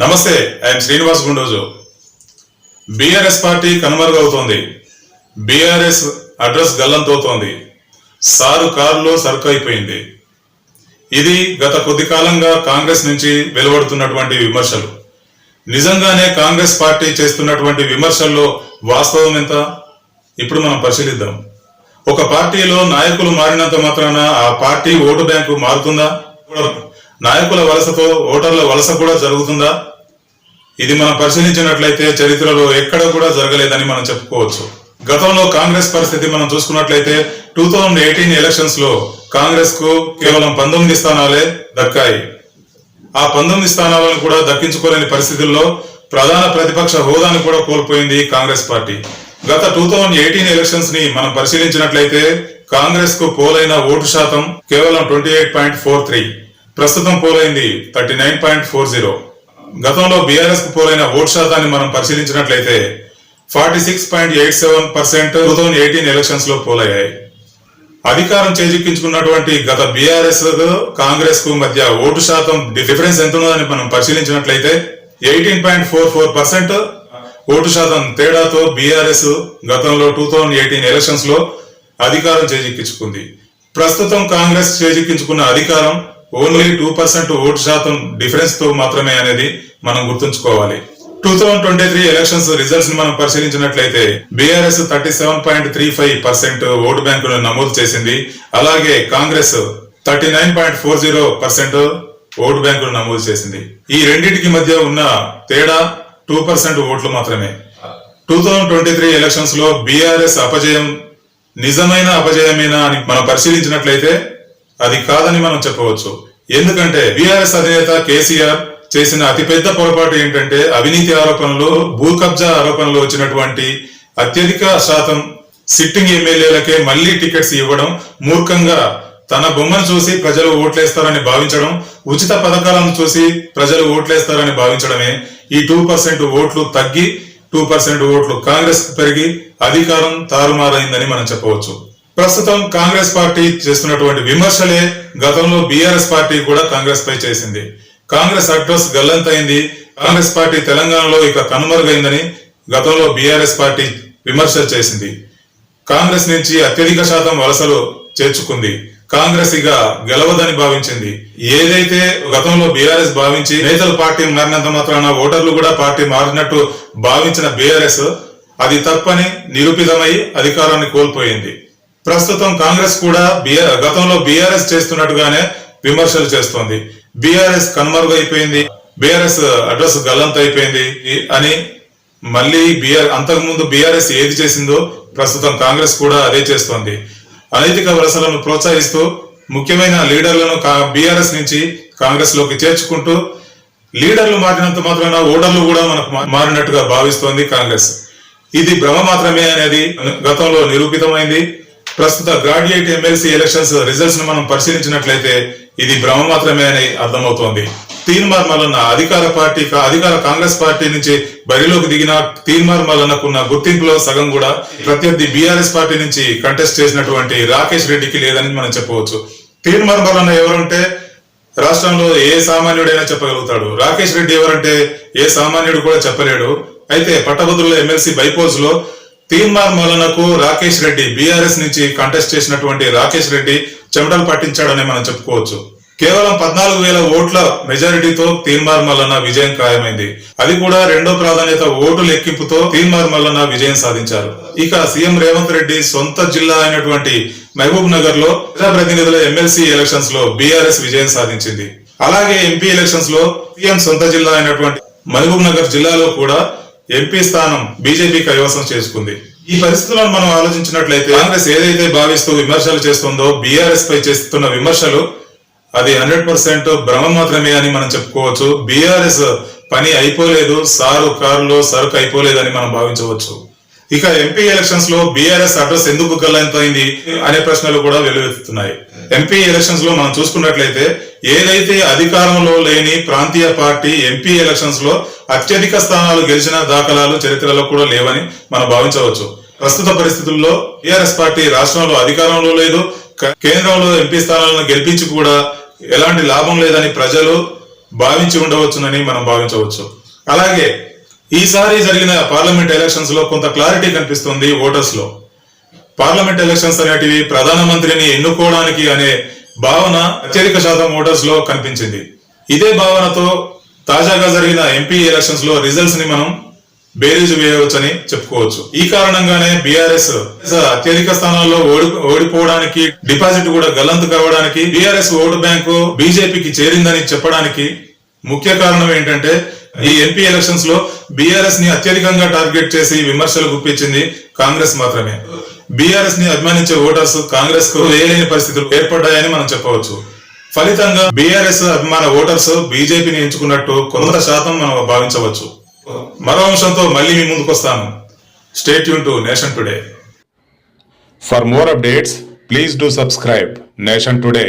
నమస్తే I'm Srinivas Gundoju. BRS party కనుమరుగవుతోంది. BRS address గల్లంతవుతోంది sir కారులో సరుకు అయిపోయింది. ఇది గత కొద్ది కాలంగా కాంగ్రెస్ నుంచి వెలువడుతున్నటువంటి విమర్శలు. నిజంగానే కాంగ్రెస్ పార్టీ చేస్తున్నటువంటి విమర్శల్లో వాస్తవం ఎంత? ఇప్పుడు మనం పరిశీలిద్దాం. ఒక పార్టీలో నాయకులు మారినంత మాత్రాన ఆ పార్టీ ఓటు బ్యాంకు మారుతుందా? నాయకుల వలసతో ఓటర్ల వలస కూడా జరుగుతుందా? ఇది మనం పరిశీలించినట్లయితే చరిత్రలో ఎక్కడ కూడా జరగలేదని మనం చెప్పుకోవచ్చు. గతంలో కాంగ్రెస్ పరిస్థితి మనం చూసుకున్నట్లయితే టూ థౌజండ్ ఎయిటీన్ ఎలక్షన్స్లో కాంగ్రెస్కు కేవలం పంతొమ్మిది స్థానాలే దక్కాయి. ఆ పంతొమ్మిది స్థానాలను కూడా దక్కించుకోలేని పరిస్థితుల్లో ప్రధాన ప్రతిపక్ష హోదాను కూడా కోల్పోయింది కాంగ్రెస్ పార్టీ. గత టూ థౌజండ్ ఎయిటీన్ ఎలక్షన్స్ని మనం పరిశీలించినట్లయితే కాంగ్రెస్కు పోలైన ఓటు శాతం కేవలం twenty eight point four three. ప్రస్తుతం పోలైంది thirty nine point four zero. గతంలో బీఆర్ఎస్కు పోలైన ఓటు శాతాన్ని మనం పరిశీలించినట్లయితే forty six point eight seven percent two thousand eighteen ఎలక్షన్స్లో పోలయ్యాయి. అధికారం చేజిక్కించుకున్నటువంటి గత బీఆర్ఎస్ కాంగ్రెస్కు మధ్య ఓటు శాతం డిఫరెన్స్ ఎంత ఉన్నదని మనం పరిశీలించినట్లయితే eighteen point four four percent vote శాతం తేడాతో బీఆర్ఎస్ గతంలో టూ థౌజండ్ ఎయిటీన్ ఎలక్షన్స్లో అధికారం చేజిక్కించుకుంది. ప్రస్తుతం కాంగ్రెస్ చేజిక్కించుకున్న అధికారం ఓన్లీ టూ పర్సెంట్ ఓటు శాతం డిఫరెన్స్తో మాత్రమే అనేది మనం గుర్తుంచుకోవాలి. Two thousand twenty three elections రిజల్ట్స్ని మనం పరిశీలించినట్లయితే BRS thirty seven point three five percent vote బ్యాంకును నమోదు చేసింది. అలాగే Congress thirty nine point four zero percent vote బ్యాంకును నమోదు చేసింది. ఈ రెండింటికి మధ్య ఉన్న తేడా టూ పర్సెంట్ ఓట్లు మాత్రమే. టూ థౌజండ్ ట్వంటీ త్రీ ఎలక్షన్స్లో బీఆర్ఎస్ అపజయం నిజమైన అపజయమేనా అని మనం పరిశీలించినట్లయితే అది కాదని మనం చెప్పవచ్చు. ఎందుకంటే బీఆర్ఎస్ అధినేత కేసీఆర్ చేసిన అతిపెద్ద పొరపాటు ఏంటంటే అవినీతి ఆరోపణలు భూ కబ్జా ఆరోపణలు వచ్చినటువంటి అత్యధిక శాతం సిట్టింగ్ ఎమ్మెల్యేలకే మళ్ళీ టికెట్స్ ఇవ్వడం మూర్ఖంగా తన బొమ్మను చూసి ప్రజలు ఓట్లేస్తారని భావించడం ఉచిత పథకాలను చూసి ప్రజలు ఓట్లేస్తారని భావించడమే. ఈ టూ పర్సెంట్ ఓట్లు తగ్గి టూ పర్సెంట్ ఓట్లు కాంగ్రెస్ పెరిగి అధికారం తారుమారైందని మనం చెప్పవచ్చు. ప్రస్తుతం కాంగ్రెస్ పార్టీ చేస్తున్నటువంటి విమర్శలే గతంలో బీఆర్ఎస్ పార్టీ కూడా కాంగ్రెస్ పై చేసింది. కాంగ్రెస్ అడ్రస్ గల్లంతైంది. కాంగ్రెస్ పార్టీ తెలంగాణలో ఇక కనుమరుగైందని గతంలో బీఆర్ఎస్ పార్టీ విమర్శలు చేసింది. కాంగ్రెస్ నుంచి అత్యధిక శాతం వలసలు చేర్చుకుంది. కాంగ్రెస్ ఇక గెలవదని భావించింది. ఏదైతే గతంలో బీఆర్ఎస్ భావించి నేతలు పార్టీ మారినంత మాత్రాన ఓటర్లు కూడా పార్టీ మారినట్టు భావించిన బీఆర్ఎస్ అది తప్పని నిరూపితమై అధికారాన్ని కోల్పోయింది. ప్రస్తుతం కాంగ్రెస్ కూడా గతంలో బీఆర్ఎస్ చేస్తున్నట్టుగానే విమర్శలు చేస్తోంది. బీఆర్ఎస్ కనుమరుగైపోయింది బీఆర్ఎస్ అడ్రస్ గల్లంత అయిపోయింది. అని మళ్ళీ బీఆర్ అంతకుముందు బీఆర్ఎస్ ఏది చేసిందో ప్రస్తుతం కాంగ్రెస్ కూడా అదే చేస్తోంది. అనైతిక వలసలను ప్రోత్సహిస్తూ ముఖ్యమైన లీడర్లను బీఆర్ఎస్ నుంచి కాంగ్రెస్లోకి చేర్చుకుంటూ లీడర్లు మారినంత మాత్రాన ఓటర్లు కూడా మనకు మారినట్టుగా భావిస్తోంది కాంగ్రెస్. ఇది భ్రమ మాత్రమే అనేది గతంలో నిరూపితమైంది. ప్రస్తుత గ్రాడ్యుయేట్ ఎమ్మెల్సీ ఎలక్షన్స్ రిజల్ట్స్ను మనం పరిశీలించినట్లయితే ఇది భ్రమ మాత్రమే అని అర్థమవుతోంది. తీన్మార్ మల్లన్న అధికార పార్టీ అధికార కాంగ్రెస్ పార్టీ నుంచి బరిలోకి దిగిన తీన్మార్ మల్లన్నకున్న గుర్తింపులో సగం కూడా ప్రత్యర్థి బీఆర్ఎస్ పార్టీ నుంచి కంటెస్ట్ చేసినటువంటి రాకేష్ రెడ్డికి లేదని మనం చెప్పవచ్చు. తీన్మార్ మల్లన్న ఎవరంటే రాష్ట్రంలో ఏ సామాన్యుడైనా చెప్పగలుగుతాడు. రాకేష్ రెడ్డి ఎవరంటే ఏ సామాన్యుడు కూడా చెప్పలేడు. అయితే పట్టభద్రుల ఎమ్మెల్సీ బైపోజ్లో తీన్మార్ మల్లనకు రాకేష్ రెడ్డి బీఆర్ఎస్ నుంచి కంటెస్ట్ చేసినటువంటి రాకేష్ రెడ్డి చెమటలు పట్టించాడని మనం చెప్పుకోవచ్చు. కేవలం పద్నాలుగు వేల ఓట్ల మెజారిటీతో తీన్మార్ మల్లన్న విజయం ఖాయమైంది. అది కూడా రెండో ప్రాధాన్యత ఓటు లెక్కింపుతో తీన్మార్ మల్లన్న విజయం సాధించారు. ఇక సీఎం రేవంత్ రెడ్డి సొంత జిల్లా అయినటువంటి మహబూబ్ నగర్లో ప్రజాప్రతినిధుల ఎమ్మెల్సీ ఎలక్షన్స్లో బీఆర్ఎస్ విజయం సాధించింది. అలాగే ఎంపీ ఎలక్షన్స్లో సీఎం సొంత జిల్లా అయినటువంటి మహబూబ్ నగర్ జిల్లాలో కూడా ఎంపీ స్థానం బీజేపీ కైవసం చేసుకుంది. ఈ పరిస్థితులను మనం ఆలోచించినట్లయితే కాంగ్రెస్ ఏదైతే భావిస్తూ విమర్శలు చేస్తుందో బీఆర్ఎస్ పై చేస్తున్న విమర్శలు అది హండ్రెడ్ పర్సెంట్ భ్రమ మాత్రమే అని మనం చెప్పుకోవచ్చు. బీఆర్ఎస్ పని అయిపోలేదు సారు కారులో సరుకు అయిపోలేదని మనం భావించవచ్చు. ఇక ఎంపీ ఎలక్షన్స్లో బీఆర్ఎస్ అడ్రస్ ఎందుకు గల్లంతైంది అనే ప్రశ్నలు కూడా వెలువెత్తుతున్నాయి. ఎంపీ ఎలక్షన్స్లో మనం చూసుకున్నట్లయితే ఏదైతే అధికారంలో లేని ప్రాంతీయ పార్టీ ఎంపీ ఎలక్షన్స్లో అత్యధిక స్థానాలు గెలిచిన దాఖలాలు చరిత్రలో కూడా లేవని మనం భావించవచ్చు. ప్రస్తుత పరిస్థితుల్లో టీఆర్ఎస్ పార్టీ రాష్ట్రంలో అధికారంలో లేదు కేంద్రంలో ఎంపీ స్థానాలను గెలిపించి కూడా ఎలాంటి లాభం లేదని ప్రజలు భావించి ఉండవచ్చునని మనం భావించవచ్చు. అలాగే ఈసారి జరిగిన పార్లమెంట్ ఎలక్షన్స్లో కొంత క్లారిటీ కనిపిస్తుంది ఓటర్స్లో పార్లమెంట్ ఎలక్షన్స్ అనేటివి ప్రధానమంత్రిని ఎన్నుకోవడానికి అనే భావన అత్యధిక శాతం ఓటర్స్లో కనిపించింది. ఇదే భావనతో తాజాగా జరిగిన ఎంపీ ఎలక్షన్స్లో రిజల్ట్స్ని మనం బేరీజు వేయవచ్చని చెప్పుకోవచ్చు. ఈ కారణంగానే బీఆర్ఎస్ అత్యధిక స్థానాల్లో ఓడి ఓడిపోవడానికి డిపాజిట్ కూడా గల్లంతు కావడానికి బీఆర్ఎస్ ఓటు బ్యాంకు బీజేపీకి చేరిందని చెప్పడానికి ముఖ్య కారణం ఏంటంటే ఈ ఎంపీ ఎలక్షన్స్లో బీఆర్ఎస్ని అత్యధికంగా టార్గెట్ చేసి విమర్శలు గుప్పించింది కాంగ్రెస్ మాత్రమే. బీఆర్ఎస్ని అభిమానించే ఓటర్స్ కాంగ్రెస్కు వేయలేని పరిస్థితులు ఏర్పడ్డాయని మనం చెప్పవచ్చు. ఫలితంగా బీఆర్ఎస్ అభిమాన ఓటర్స్ బీజేపీని ఎంచుకున్నట్టు కొంత శాతం మనం భావించవచ్చు. మరో అంశంతో మళ్ళీ మీ ముందుకు వస్తాను. Stay Yoon to Nation Today for more updates please do subscribe Nation Today